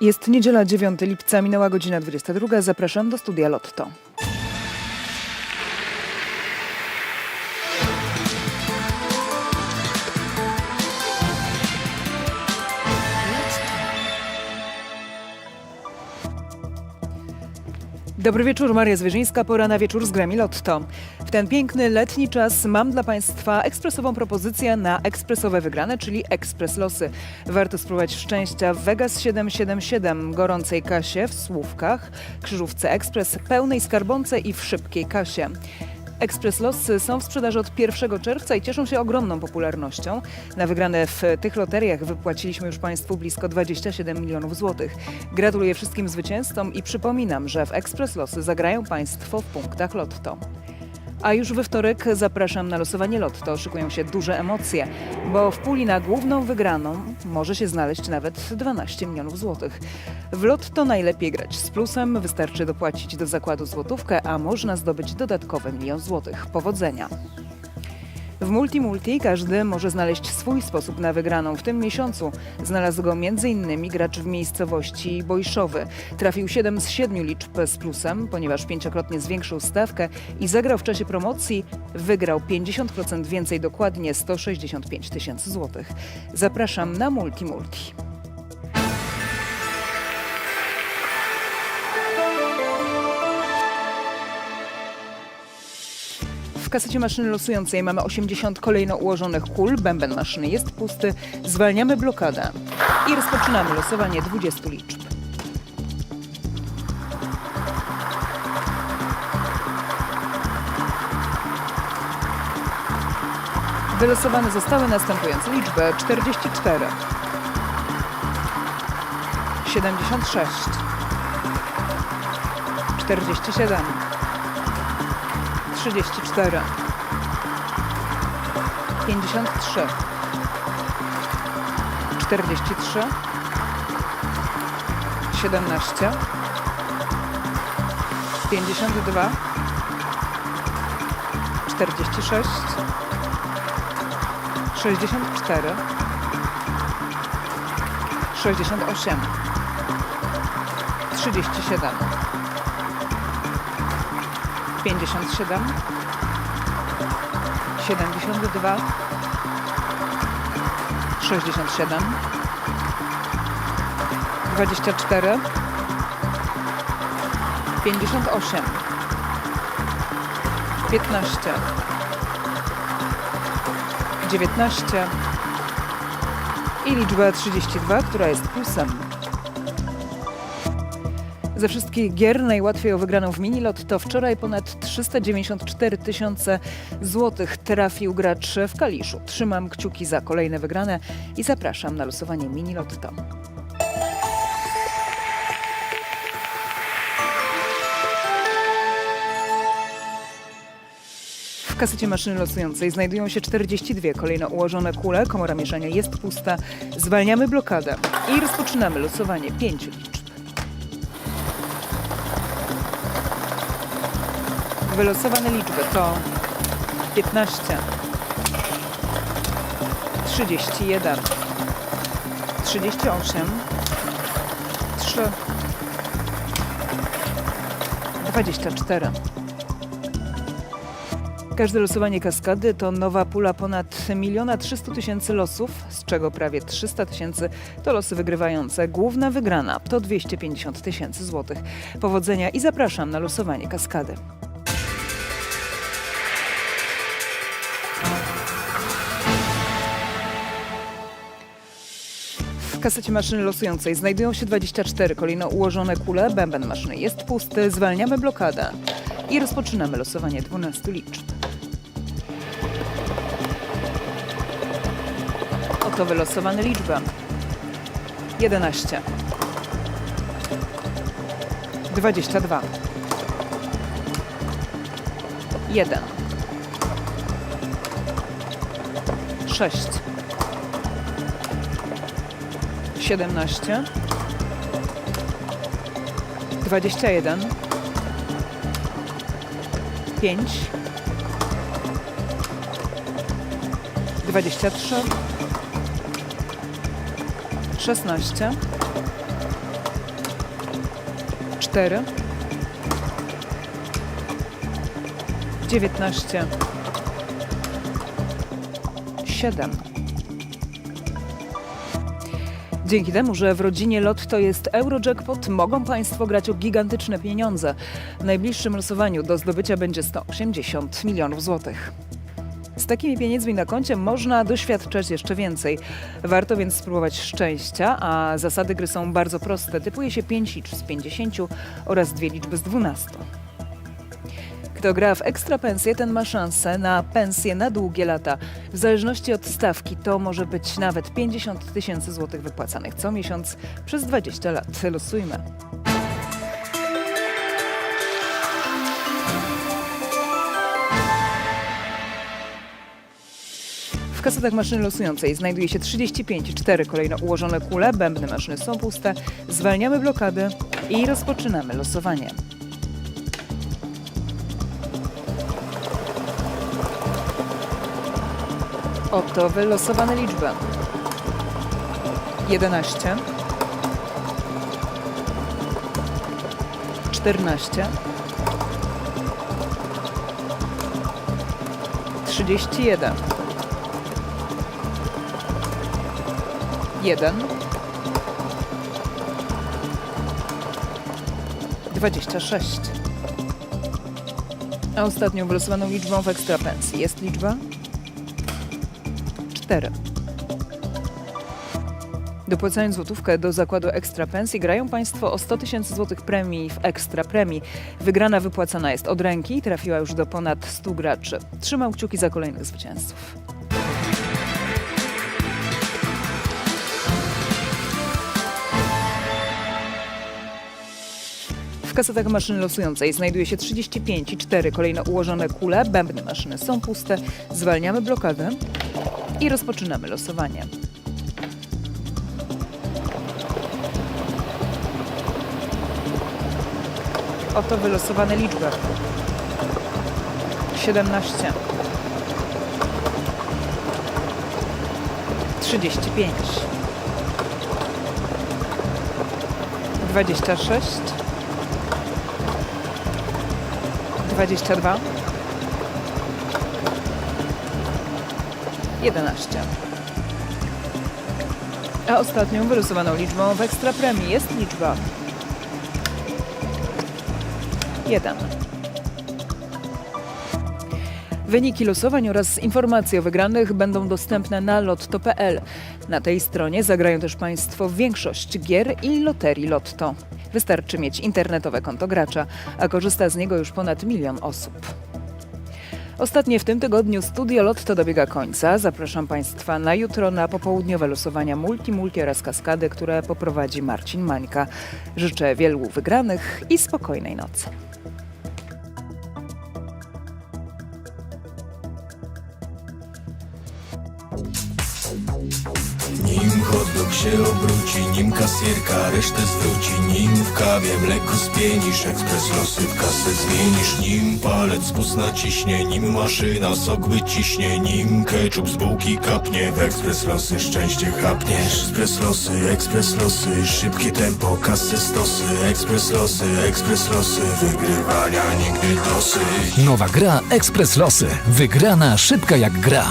Jest niedziela 9 lipca, minęła godzina 22. Zapraszam do studia Lotto. Dobry wieczór, Maria Zwierzyńska, pora na wieczór z grami Lotto. W ten piękny letni czas mam dla Państwa ekspresową propozycję na ekspresowe wygrane, czyli ekspres losy. Warto spróbować szczęścia w Vegas 777, gorącej kasie, w Słówkach, krzyżówce ekspres, pełnej skarbonce i w szybkiej kasie. Ekspres Losy są w sprzedaży od 1 czerwca i cieszą się ogromną popularnością. Na wygrane w tych loteriach wypłaciliśmy już Państwu blisko 27 milionów złotych. Gratuluję wszystkim zwycięzcom i przypominam, że w Ekspres Losy zagrają Państwo w punktach Lotto. A już we wtorek zapraszam na losowanie Lotto. Szykują się duże emocje, bo w puli na główną wygraną może się znaleźć nawet 12 milionów złotych. W Lotto najlepiej grać z plusem, wystarczy dopłacić do zakładu złotówkę, a można zdobyć dodatkowy milion złotych. Powodzenia! W Multi Multi każdy może znaleźć swój sposób na wygraną. W tym miesiącu znalazł go m.in. gracz w miejscowości Bojszowy. Trafił 7 z 7 liczb z plusem, ponieważ pięciokrotnie zwiększył stawkę i zagrał w czasie promocji. Wygrał 50% więcej, dokładnie 165 tysięcy złotych. Zapraszam na Multi W kasecie maszyny losującej mamy 80 kolejno ułożonych kul. Bęben maszyny jest pusty. Zwalniamy blokadę i rozpoczynamy losowanie 20 liczb. Wylosowane zostały następujące liczby 44, 76, 47, 34 53 43 17 52 46 64 68 37 57 72 67 24 58 15 19 i liczba 32, która jest plusem. Ze wszystkich gier najłatwiej o wygraną w Minilot to wczoraj ponad 394 tysiące złotych trafił gracz w Kaliszu. Trzymam kciuki za kolejne wygrane i zapraszam na losowanie Minilotto. W kasecie maszyny losującej znajdują się 42 kolejno ułożone kule. Komora mieszania jest pusta. Zwalniamy blokadę i rozpoczynamy losowanie 5 liczb. Wylosowane liczby to 15, 31, 38, 3, 24. Każde losowanie kaskady to nowa pula ponad 1 300 tysięcy losów, z czego prawie 300 tysięcy to losy wygrywające. Główna wygrana to 250 tysięcy złotych. Powodzenia i zapraszam na losowanie kaskady. W kasecie maszyny losującej znajdują się 24 kolejno ułożone kule. Bęben maszyny jest pusty. Zwalniamy blokadę i rozpoczynamy losowanie 12 liczb. Oto wylosowane liczby. 11 22 1 6 17 21 5 23 16 4, 19, 7. Dzięki temu, że w rodzinie Lotto jest Eurojackpot, mogą Państwo grać o gigantyczne pieniądze. W najbliższym losowaniu do zdobycia będzie 180 milionów złotych. Z takimi pieniędzmi na koncie można doświadczać jeszcze więcej. Warto więc spróbować szczęścia, a zasady gry są bardzo proste. Typuje się 5 liczb z 50 oraz dwie liczby z 12. Kto gra w ekstra pensję, ten ma szansę na pensję na długie lata. W zależności od stawki to może być nawet 50 tysięcy złotych wypłacanych co miesiąc przez 20 lat. Losujmy. W kasetach maszyny losującej znajduje się 35 i 4 kolejno ułożone kule, bębny maszyny są puste, zwalniamy blokady i rozpoczynamy losowanie. Oto wylosowane liczby. 11 14 31 1 26 A ostatnią wylosowaną liczbą w ekstra pensji jest liczba 4. Dopłacając złotówkę do zakładu Ekstra Pensji, grają Państwo o 100 tysięcy złotych premii w Ekstra Premii. Wygrana wypłacana jest od ręki i trafiła już do ponad 100 graczy. Trzymam kciuki za kolejnych zwycięzców. W kasetach maszyny losującej znajduje się 35 i 4 kolejno ułożone kule. Bębny maszyny są puste. Zwalniamy blokadę i rozpoczynamy losowanie. Oto wylosowane liczby. 17 35 26 22 11. A ostatnią wylosowaną liczbą w ekstra premii jest liczba 1. Wyniki losowań oraz informacje o wygranych będą dostępne na lotto.pl. Na tej stronie zagrają też Państwo większość gier i loterii Lotto. Wystarczy mieć internetowe konto gracza, a korzysta z niego już ponad milion osób. Ostatnie w tym tygodniu Studio Lotto dobiega końca. Zapraszam Państwa na jutro na popołudniowe losowania Multi, Multi oraz Kaskady, które poprowadzi Marcin Mańka. Życzę wielu wygranych i spokojnej nocy. Się obróci, nim kasjerka resztę zwróci. Nim w kawie mleko spienisz, ekspres losy w kasę zmienisz. Nim palec spust naciśnie, nim maszyna sok wyciśnie. Nim ketchup z bułki kapnie, w ekspres losy szczęście chapniesz. Ekspres losy, ekspres losy, szybkie tempo, kasy stosy. Ekspres losy, ekspres losy, wygrywania nigdy dosyć Nowa gra Ekspres Losy. Wygrana szybka jak gra.